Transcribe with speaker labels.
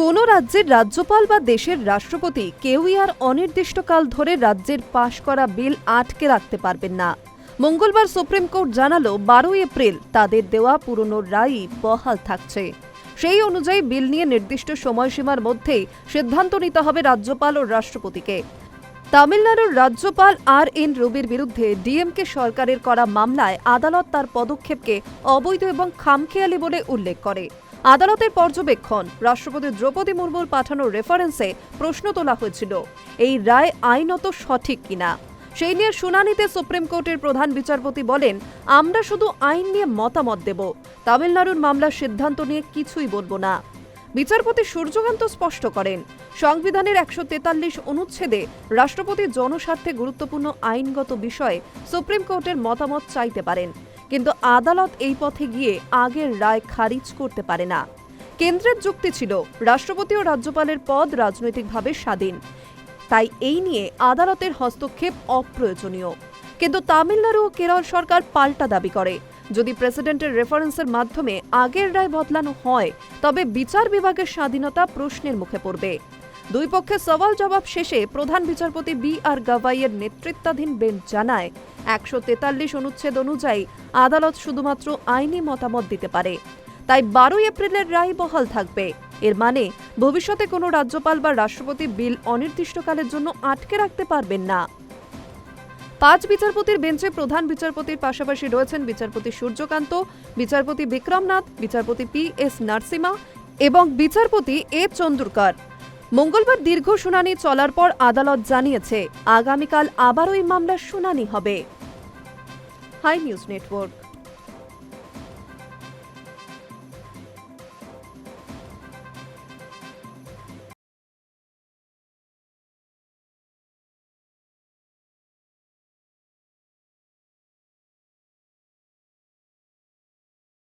Speaker 1: কোনো রাজ্যের রাজ্যপাল বা দেশের রাষ্ট্রপতি কেউই আর অনির্দিষ্টকাল ধরে রাজ্যের পাশ করা বিল আটকে রাখতে পারবেন না। মঙ্গলবার সুপ্রিম কোর্ট জানালো, বারোই এপ্রিল তাদের দেওয়া পুরনো রায়ই বহাল থাকছে। সেই অনুযায়ী বিল নিয়ে নির্দিষ্ট সময়সীমার মধ্যেই সিদ্ধান্ত নিতে হবে রাজ্যপাল ও রাষ্ট্রপতিকে। তামিলনাড়ুর রাজ্যপাল আর এন রবির বিরুদ্ধে ডিএমকে সরকারের করা মামলায় আদালত তার পদক্ষেপকে অবৈধ এবং খামখেয়ালি বলে উল্লেখ করে। আদালতের পর্যবেক্ষণ, রাষ্ট্রপতি দ্রৌপদী মুর্মুর পাঠানো রেফারেন্সে প্রশ্ন তোলা হয়েছিল, এই রায় আইনত সঠিক কিনা? সেই নিয়ে শুনানিতে সুপ্রিম কোর্টের প্রধান বিচারপতি বলেন, আমরা শুধু আইন নিয়ে মতামত দেব, তামিলনাড়ুর মামলার সিদ্ধান্ত নিয়ে কিছুই বলব না। বিচারপতি সূর্যকান্ত স্পষ্ট করেন, সংবিধানের একশো তেতাল্লিশ অনুচ্ছেদে রাষ্ট্রপতি জনস্বার্থে গুরুত্বপূর্ণ আইনগত বিষয়ে সুপ্রিম কোর্টের মতামত চাইতে পারেন, কিন্তু আদালত এই পথে গিয়ে আগের রায় খারিজ করতে পারে না। কেন্দ্রের যুক্তি ছিল, রাষ্ট্রপতি ও রাজ্যপালের পদ রাজনৈতিকভাবে স্বাধীন। তাই এই নিয়ে আদালতের হস্তক্ষেপ অপ্রয়োজনীয়। কিন্তু তামিলনাড়ু ও কেরল সরকার পাল্টা দাবি করে যদি প্রেসিডেন্টের রেফারেন্সের মাধ্যমে আগের রায় বদলানো হয়, তবে বিচার বিভাগের স্বাধীনতা প্রশ্নের মুখে পড়বে। দুই পক্ষে সওয়াল জবাব শেষে প্রধান বিচারপতি বি আর গাভাইয়ের নেতৃত্বাধীন বেঞ্চ জানায়, একশো তেতাল্লিশ অনুচ্ছেদ অনুযায়ী আদালত শুধুমাত্র আইনি মতামত দিতে পারে। তাই বারোই এপ্রিলের রায় বহাল থাকবে। এর মানে ভবিষ্যতে কোনো রাজ্যপাল বা রাষ্ট্রপতি বিল অনির্দিষ্টকালের জন্য আটকে রাখতে পারবেন না। পাঁচ বিচারপতির বেঞ্চে প্রধান বিচারপতির পাশাপাশি রয়েছেন বিচারপতি সূর্যকান্ত, বিচারপতি বিক্রমনাথ, বিচারপতি পি এস নার্সিমা এবং বিচারপতি এ চন্দুরকার। মঙ্গলবার দীর্ঘ শুনানি চলার পর আদালত জানিয়েছে, আগামীকাল আবারও এই মামলার শুনানি হবে। Hi News Network.